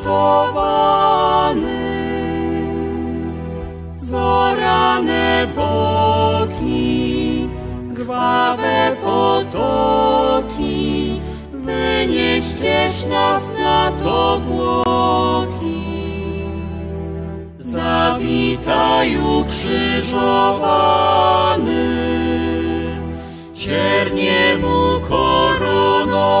skatowany. Zorane boki, krwawe potoki, wynieściesz nas nad obłoki. Zawitaj ukrzyżowany, ciernie mu koronowany.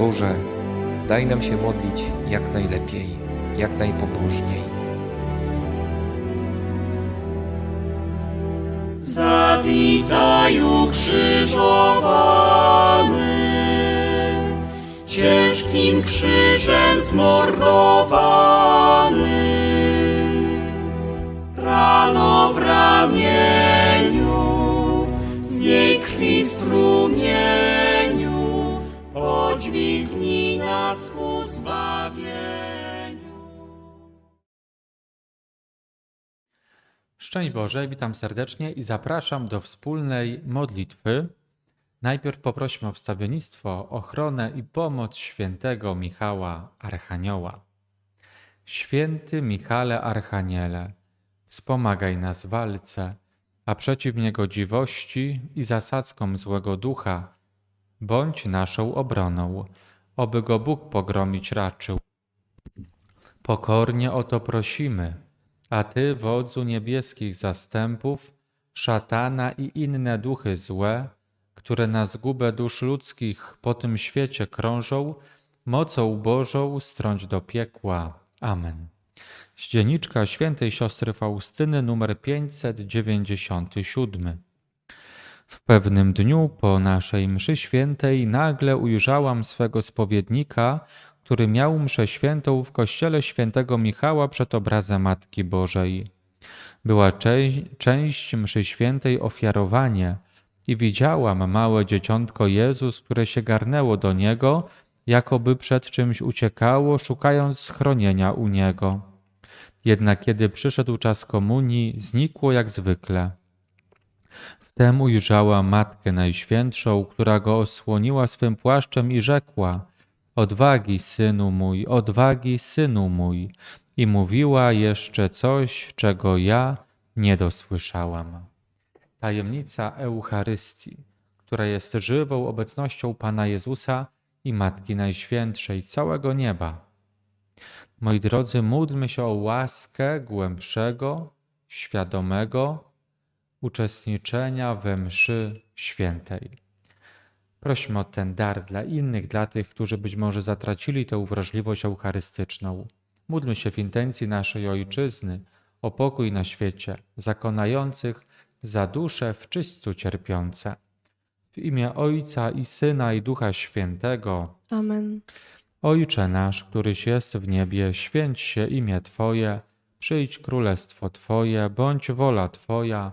Boże, daj nam się modlić jak najlepiej, jak najpobożniej. Zawitaj ukrzyżowany, ciężkim krzyżem zmordowany. Rano w ramieniu, z niej krwi strumieniu, podźwignij nas ku zbawieniu. Szczęść Boże, witam serdecznie i zapraszam do wspólnej modlitwy. Najpierw poprośmy o wstawiennictwo, ochronę i pomoc świętego Michała Archanioła. Święty Michale Archaniele, wspomagaj nas w walce, a przeciw niegodziwości i zasadzkom złego ducha bądź naszą obroną, oby go Bóg pogromić raczył. Pokornie o to prosimy, a Ty, wodzu niebieskich zastępów, szatana i inne duchy złe, które na zgubę dusz ludzkich po tym świecie krążą, mocą Bożą strąć do piekła. Amen. Z dzienniczka świętej siostry Faustyny numer 597. W pewnym dniu po naszej mszy świętej nagle ujrzałam swego spowiednika, który miał mszę świętą w kościele świętego Michała przed obrazem Matki Bożej. Była część, mszy świętej ofiarowanie i widziałam małe dzieciątko Jezus, które się garnęło do Niego, jakoby przed czymś uciekało, szukając schronienia u Niego. Jednak kiedy przyszedł czas komunii, znikło jak zwykle. Wtem ujrzała Matkę Najświętszą, która go osłoniła swym płaszczem i rzekła: Odwagi, synu mój, odwagi, synu mój. I mówiła jeszcze coś, czego ja nie dosłyszałam. Tajemnica Eucharystii, która jest żywą obecnością Pana Jezusa i Matki Najświętszej całego nieba. Moi drodzy, módlmy się o łaskę głębszego, świadomego uczestniczenia we mszy świętej. Prośmy o ten dar dla innych, dla tych, którzy być może zatracili tę wrażliwość eucharystyczną. Módlmy się w intencji naszej Ojczyzny o pokój na świecie, zakonających za dusze w czyśćcu cierpiące. W imię Ojca i Syna i Ducha Świętego. Amen. Ojcze nasz, któryś jest w niebie, święć się imię Twoje, przyjdź królestwo Twoje, bądź wola Twoja,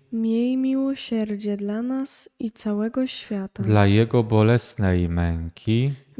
Miej miłosierdzie dla nas i całego świata. dla Jego bolesnej męki,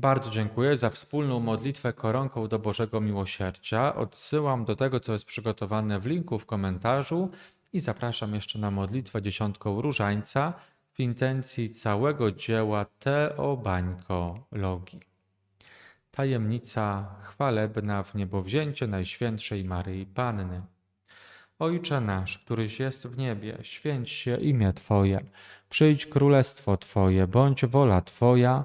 Bardzo dziękuję za wspólną modlitwę koronką do Bożego Miłosierdzia. Odsyłam do tego, co jest przygotowane w linku w komentarzu i zapraszam jeszcze na modlitwę dziesiątką różańca w intencji całego dzieła Teobańko Logi. Tajemnica chwalebna w niebowzięcie Najświętszej Maryi Panny. Ojcze nasz, któryś jest w niebie, święć się imię Twoje, przyjdź królestwo Twoje, bądź wola Twoja,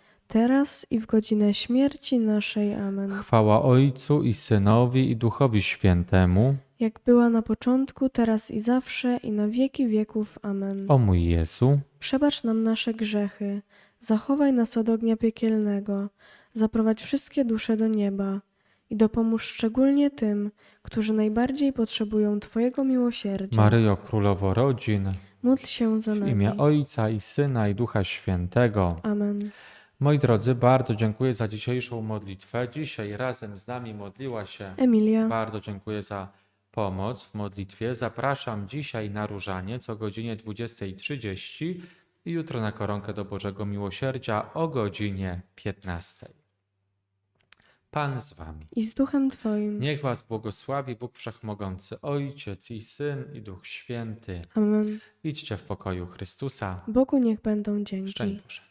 teraz i w godzinę śmierci naszej. Amen. Chwała Ojcu i Synowi i Duchowi Świętemu. Jak była na początku, teraz i zawsze, i na wieki wieków. Amen. O mój Jezu, Przebacz nam nasze grzechy, zachowaj nas od ognia piekielnego, zaprowadź wszystkie dusze do nieba i dopomóż szczególnie tym, którzy najbardziej potrzebują Twojego miłosierdzia. Maryjo Królowo Rodzin, Módl się za w nami. imię Ojca i Syna i Ducha Świętego. Amen. Moi drodzy, bardzo dziękuję za dzisiejszą modlitwę. Dzisiaj razem z nami modliła się. Emilia, Bardzo dziękuję za pomoc w modlitwie. Zapraszam dzisiaj na różaniec o godzinie 20.30 i jutro na koronkę do Bożego Miłosierdzia o godzinie 15. Pan z Wami. i z Duchem Twoim. Niech Was błogosławi Bóg Wszechmogący, Ojciec i Syn i Duch Święty. Amen. Idźcie w pokoju Chrystusa. Bogu niech będą dzięki. Szczęść Boże.